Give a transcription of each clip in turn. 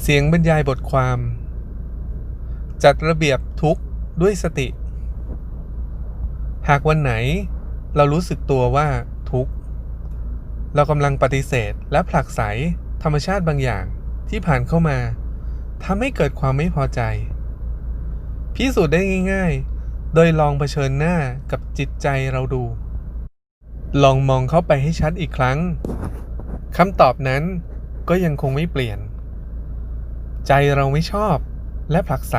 เสียงบรรยายบทความ จัดระเบียบทุกข์ด้วยสติ หากวันไหนเรารู้สึกตัวว่าทุกข์เรากำลังปฏิเสธและผลักไสธรรมชาติบางอย่างที่ผ่านเข้ามาทำให้เกิดความไม่พอใจ พิสูจน์ได้ง่าย ๆ โดยลองเผชิญหน้ากับจิตใจเราดู ลองมองเข้าไปให้ชัดอีกครั้งคำตอบนั้นก็ยังคงไม่เปลี่ยน ใจเราไม่ชอบและผลักไส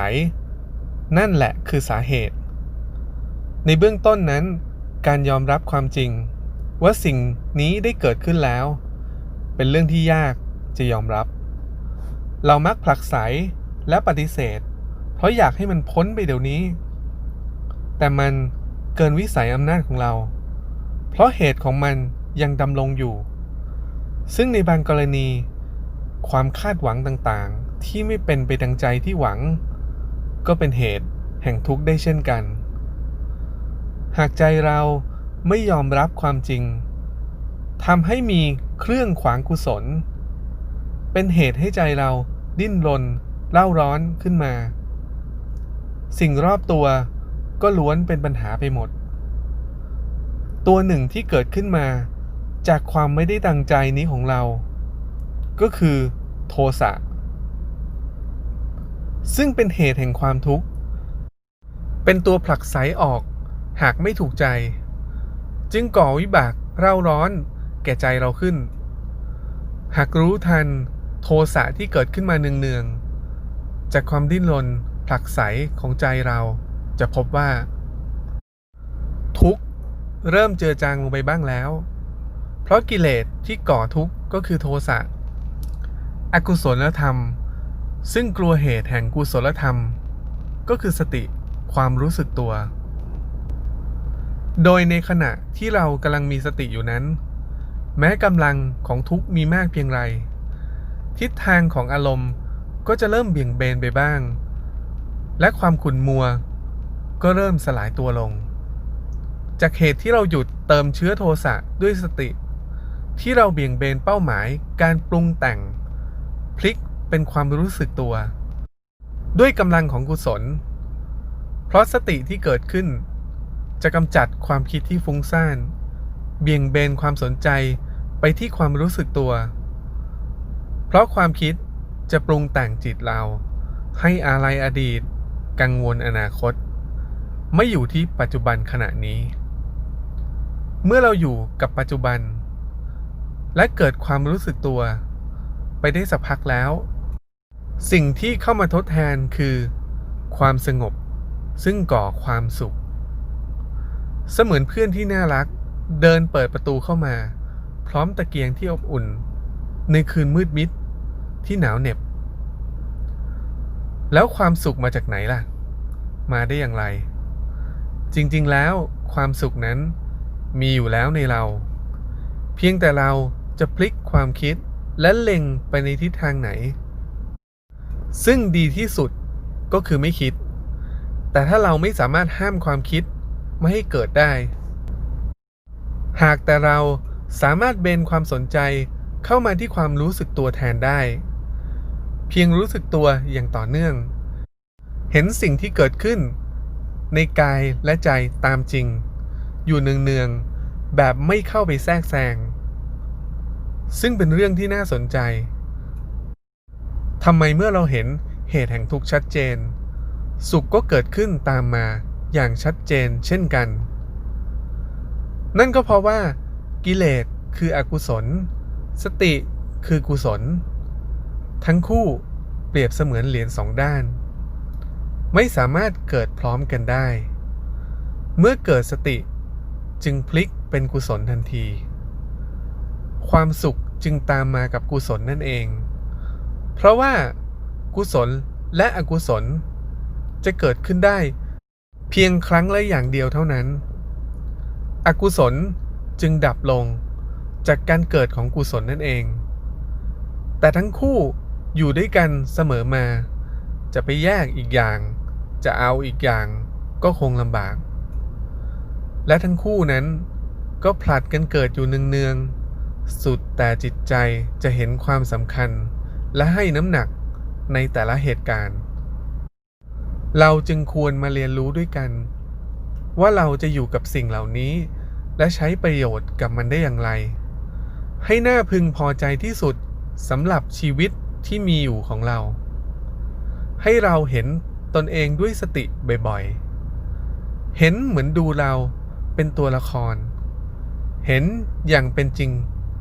นั่นแหละคือสาเหตุ ในเบื้องต้นนั้น การยอมรับความจริง ว่าสิ่งนี้ได้เกิดขึ้นแล้ว เป็นเรื่องที่ยากจะยอมรับ เรามักผลักไสและปฏิเสธ เพราะอยากให้มันพ้นไปเดี๋ยวนี้ แต่มันเกินวิสัยอำนาจของเรา เพราะเหตุของมันยังดำรงอยู่ ซึ่งในบางกรณี ความคาดหวังต่างๆ ที่ไม่เป็นไปดังใจที่หวัง ก็เป็นเหตุแห่งทุกข์ได้เช่นกัน หากใจเราไม่ยอมรับความจริงทำให้มีเครื่องขวางกุศล เป็นเหตุให้ใจเราดิ้นรนเล่าร้อนขึ้นมา สิ่งรอบตัวก็ล้วนเป็นปัญหาไปหมด ตัวหนึ่งที่เกิดขึ้นมา จากความไม่ได้ดังใจนี้ของเรา ก็คือโทสะ ซึ่งเป็นเหตุแห่งความทุกข์ เป็นตัวผลักไสออก หากไม่ถูกใจ จึงก่อวิบากเร่าร้อน แก่ใจเราขึ้น หากรู้ทันโทสะที่เกิดขึ้นมาเนืองๆ จากความดิ้นรนผลักไสของใจเราจะพบว่า ทุกข์เริ่มเจือจางลงไปบ้างแล้ว เพราะกิเลสที่ก่อทุกข์ก็คือโทสะอกุศลธรรม ซึ่งกลัวเหตุแห่งกุศลธรรม ก็คือสติความรู้สึกตัว โดยในขณะที่เรากำลังมีสติอยู่นั้น แม้กำลังของทุกมีมากเพียงไร ทิศทางของอารมณ์ก็จะเริ่มเบี่ยงเบนไปบ้าง และความขุ่นมัว ก็เริ่มสลายตัวลง จากเหตุที่เราหยุดเติมเชื้อโทสะด้วยสติ ที่เราเบี่ยงเบนเป้าหมายการปรุงแต่ง พลิก เป็นความรู้สึกตัว ด้วยกำลังของกุศล เพราะสติที่เกิดขึ้น จะกำจัดความคิดที่ฟุ้งซ่าน เบี่ยงเบนความสนใจไปที่ความรู้สึกตัว เพราะความคิดจะปรุงแต่งจิตเรา ให้อาลัยอดีต กังวลอนาคต ไม่อยู่ที่ปัจจุบันขณะนี้ เมื่อเราอยู่กับปัจจุบัน และเกิดความรู้สึกตัว ไปได้สักพักแล้ว สิ่งที่เข้ามาทดแทนคือ ความสงบ ซึ่งก่อความสุข เสมือนเพื่อนที่น่ารัก เดินเปิดประตูเข้ามา พร้อมตะเกียงที่อบอุ่น ในคืนมืดมิดที่หนาวเหน็บ แล้วความสุขมาจากไหนล่ะ มาได้อย่างไร จริงๆแล้วความสุขนั้นมีอยู่แล้วในเรา เพียงแต่เราจะพลิกความคิดและเล็งไปในทิศทางไหน ซึ่งดีที่สุดก็คือไม่คิด แต่ถ้าเราไม่สามารถห้ามความคิดไม่ให้เกิดได้ หากแต่เราสามารถเบนความสนใจเข้ามาที่ความรู้สึกตัวแทนได้ เพียงรู้สึกตัวอย่างต่อเนื่อง เห็นสิ่งที่เกิดขึ้น ในกายและใจตามจริง อยู่เนืองๆแบบไม่เข้าไปแทรกแซงซึ่งเป็นเรื่องที่น่าสนใจ ทำไมเมื่อเราเห็นเหตุแห่งทุกข์ชัดเจน สุขก็เกิดขึ้นตามมาอย่างชัดเจนเช่นกัน นั่นก็เพราะว่า กิเลสคืออกุศล สติคือกุศล ทั้งคู่เปรียบเสมือนเหรียญสองด้าน ไม่สามารถเกิดพร้อมกันได้ เมื่อเกิดสติจึงพลิกเป็นกุศลทันที ความสุขจึงตามมากับกุศลนั่นเอง ราะว่ากุศลและอกุศล จะเกิดขึ้นได้ เพียงครั้งละอย่างเดียวเท่านั้น อกุศลจึงดับลงจากการเกิดของกุศลนั่นเอง แต่ทั้งคู่อยู่ด้วยกันเสมอมา จะไปแยกอีกอย่าง จะเอาอีกอย่างก็คงลำบาก และทั้งคู่นั้นก็ผลัดกันเกิดอยู่เนืองๆสุดแต่จิตใจจะเห็นความสำคัญ และให้น้ำหนักในแต่ละเหตุการณ์ เราจึงควรมาเรียนรู้ด้วยกัน ว่าเราจะอยู่กับสิ่งเหล่านี้ และใช้ประโยชน์กับมันได้อย่างไร ให้หน่าพึงพอใจที่สุดสำหรับชีวิตที่มีอยู่ของเรา ให้เราเห็นตนเองด้วยสติบ่อยๆ เห็นเหมือนดูเราเป็นตัวละคร เห็นอย่างเป็นจริง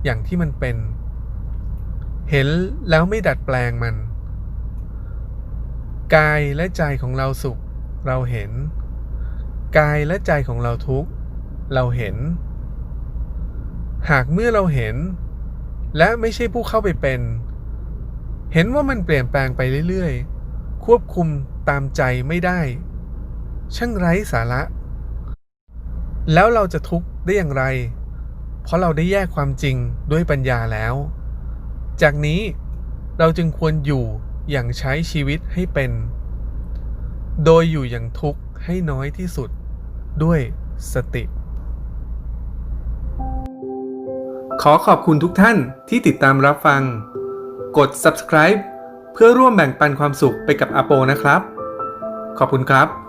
อย่างที่มันเป็น เห็นแล้วไม่ดัดแปลงมัน กายและใจของเราสุข เราเห็น กายและใจของเราทุกข์ เราเห็น หากเมื่อเราเห็น และไม่ใช่ผู้เข้าไปเป็น เห็นว่ามันเปลี่ยนแปลงไปเรื่อยๆ ควบคุมตามใจไม่ได้ ช่างไร้สาระ แล้วเราจะทุกข์ได้อย่างไร เพราะเราได้แยกความจริงด้วยปัญญาแล้ว จากนี้เราจึงควรอยู่อย่างใช้ชีวิตให้เป็น โดยอยู่อย่างทุกข์ให้น้อยที่สุดด้วยสติ ขอขอบคุณทุกท่านที่ติดตามรับฟัง กด subscribe เพื่อร่วมแบ่งปันความสุขไปกับอาโปนะครับ ขอบคุณครับ